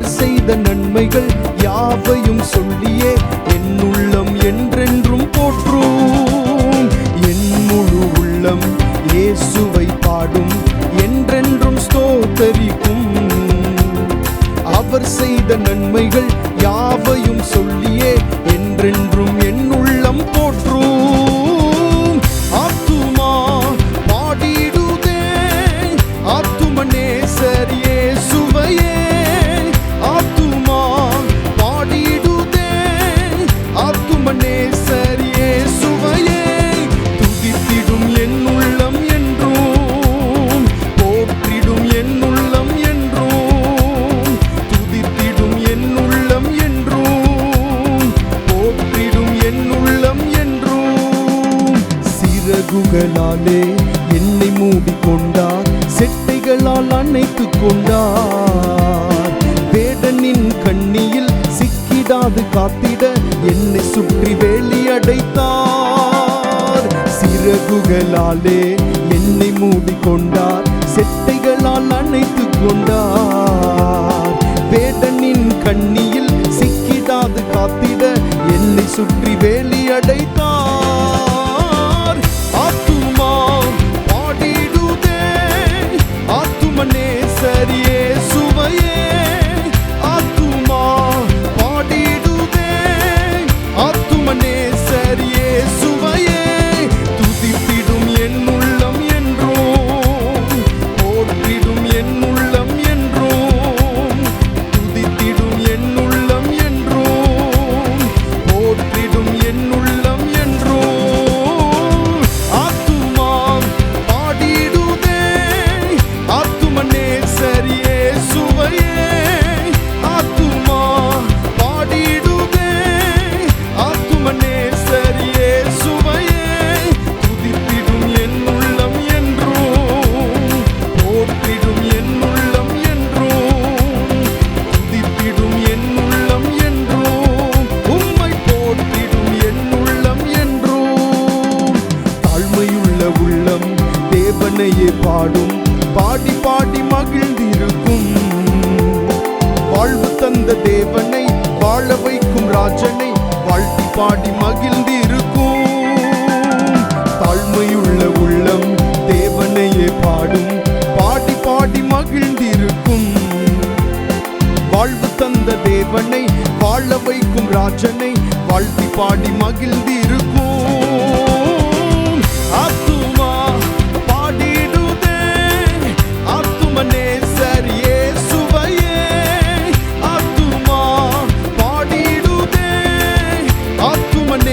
அவர் செய்த நன்மைகள் யாவையும் சொல்லி கண்ணுகளாலே என்னை மூடிக்கொண்டார் செட்டைகளால் அணைத்து கொண்டார். வேடனின் கண்ணியில் சிக்கிடாது காத்திட என்னை சுற்றி வேலி அடைத்தார். சிறகுகளாலே என்னை மூடிக்கொண்டார் செட்டைகளால் அணைத்து கொண்டார். புகழையே பாடும். பாடி பாடி மகிழ்ந்திருக்கும். வாழ்வு தந்த தேவனை வாழ வைக்கும் ராஜனை வாழ்த்தி பாடி மகிழ்ந்திருக்கும். தாழ்மையுள்ள உள்ளம் தேவனையே பாடும். பாடி பாடி மகிழ்ந்திருக்கும். வாழ்வு தந்த தேவனை வாழ வைக்கும் ராஜனை வாழ்த்தி பாடி மகிழ்ந்து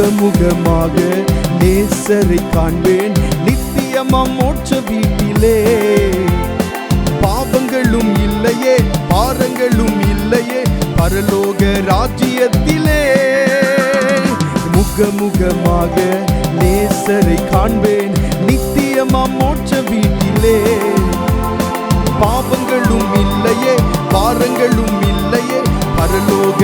முகமுகமாக நேசரை காண்பேன். நித்தியமா மோட்ச வீட்டிலே பாவங்களும் இல்லையே பாரங்களும் இல்லையே பரலோக ராஜ்யத்திலே. முகமுகமாக நேசரை காண்பேன். நித்தியமா மோட்ச வீட்டிலே பாவங்களும் இல்லையே பாரங்களும் இல்லையே பரலோக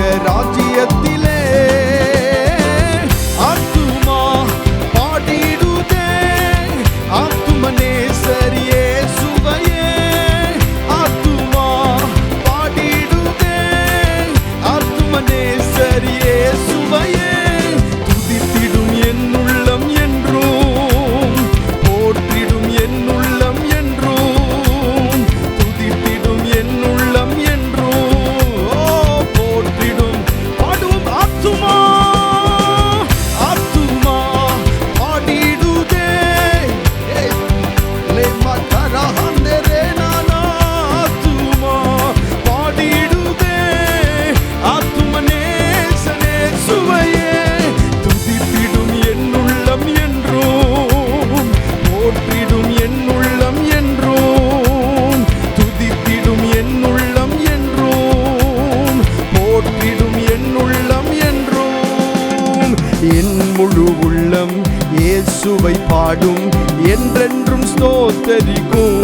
என் முழு உள்ளம் இயேசுவை பாடும் என்றென்றும் ஸ்தோத்தரிக்கும்.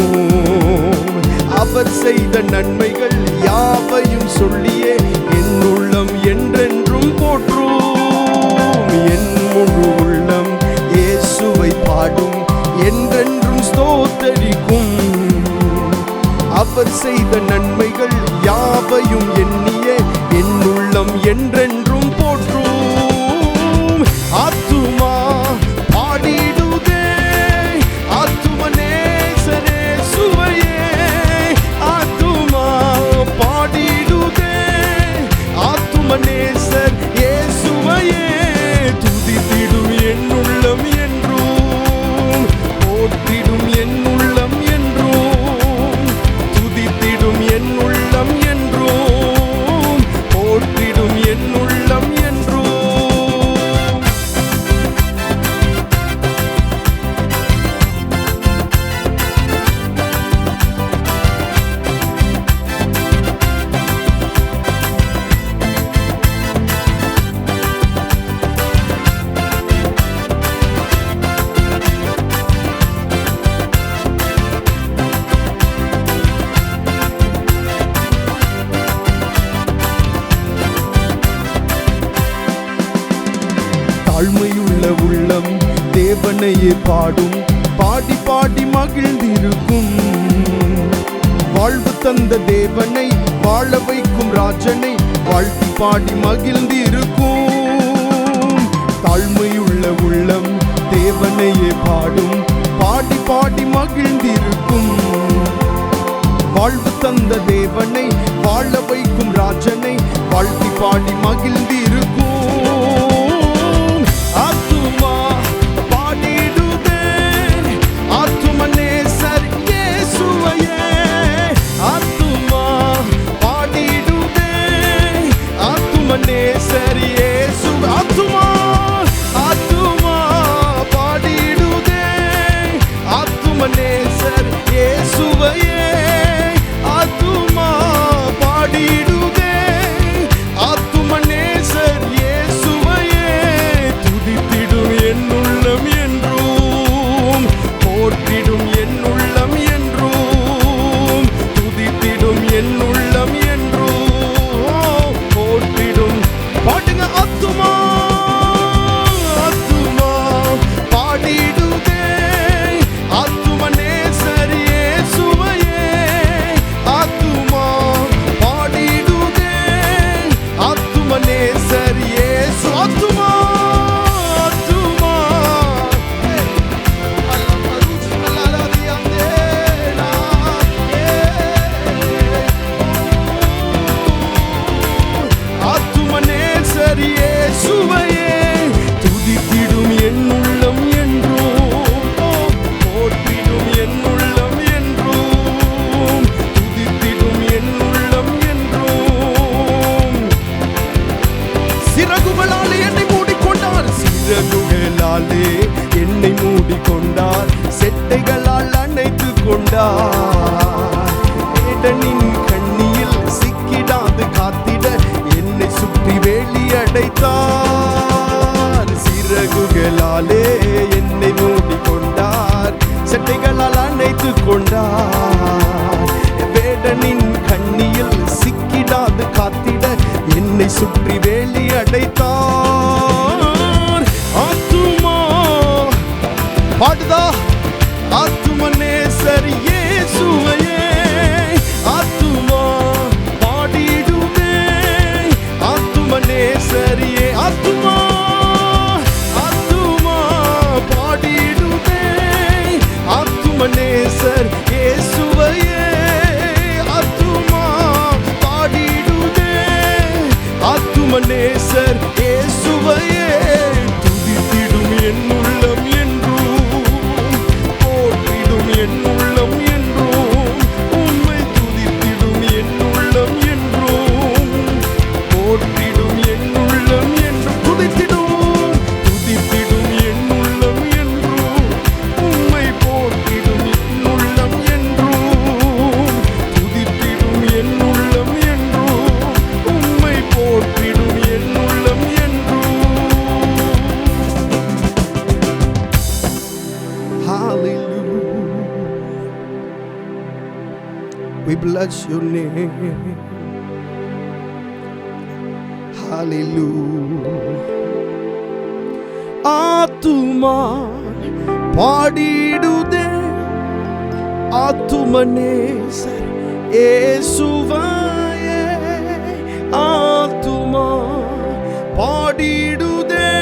அவர் செய்த நன்மைகள் யாவையும் சொல்லியே என் உள்ளம் என்றென்றும் போற்றும். என் முழு உள்ளம் இயேசுவை பாடும் என்றென்றும் ஸ்தோத்தரிக்கும். அவர் செய்த நன்மைகள் யாவையும் எண்ணியே என் உள்ளம் என்றென்றும் தாழ்மையுள்ள உள்ளம் தேவனையே பாடும். பாடி பாடி மகிழ்ந்திருக்கும். வாழ்வு தந்த தேவனை வாழ வைக்கும் ராஜனை வாழ்த்தி பாடி மகிழ்ந்திருக்கும். தாழ்மையுள்ள உள்ளம் தேவனையே பாடும். பாடி பாடி மகிழ்ந்திருக்கும். வாழ்வு தந்த தேவனை வாழ வைக்கும் ராஜனை வாழ்த்தி பாடி மகிழ்ந்திருக்கும். this அடைத்தார் சிறகுகளாலே என்னை மூடிக்கொண்டார். செட்டைகளால் அணைத்து கொண்டார். வேடனின் கண்ணியில் சிக்கிடாது காத்திட என்னை சுற்றி வேலி அடைத்தார். ஆத்துமா பாடுதா ஆத்துமனேசர் இயேசுவையே bless your name. Hallelujah. ஆத்துமா பாடிடுதே ஆத்துமனேசர் ஏசுவாயே ஆத்துமா பாடிடுதே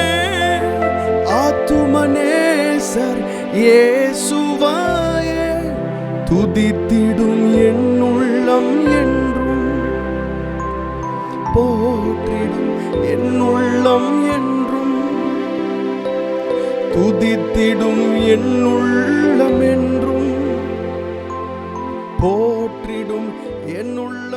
ஆத்துமனேசர் ஏசுவாயே துதித்திடும் என் உள்ளம் என்றும் போற்றிடும். என் உள்ளம் என்றும் துதித்திடும். என் உள்ளம் என்றும் போற்றிடும். என் உள்ள